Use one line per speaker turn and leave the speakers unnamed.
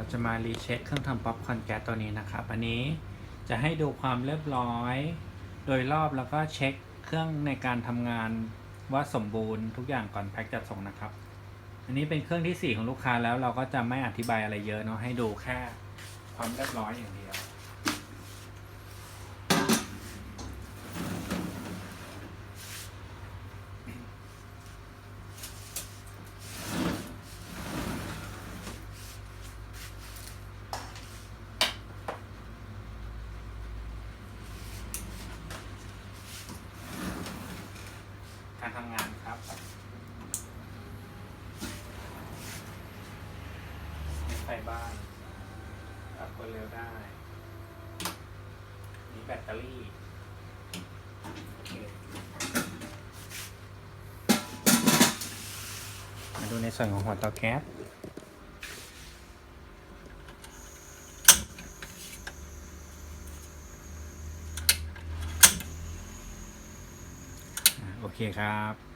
เราจะมารีเช็คเครื่องทำป๊อปคอนแก๊สตัวนี้นะครับ อันนี้จะให้ดูความเรียบร้อย โดยรอบแล้วก็เช็คเครื่องในการทำงานว่าสมบูรณ์ทุกอย่างก่อนแพ็คจัดส่งนะครับ อันนี้เป็นเครื่องที่ 4 ของลูกค้าแล้วเราก็จะไม่อธิบายอะไรเยอะเนาะให้ดูแค่ความเรียบร้อยอย่างเดียว การทำงานครับมีไฟบ้านปรับคนเร็วได้ มีแบตเตอรี่โอเคมาดูในส่วนของหัวเตาแก๊ส โอเคครับ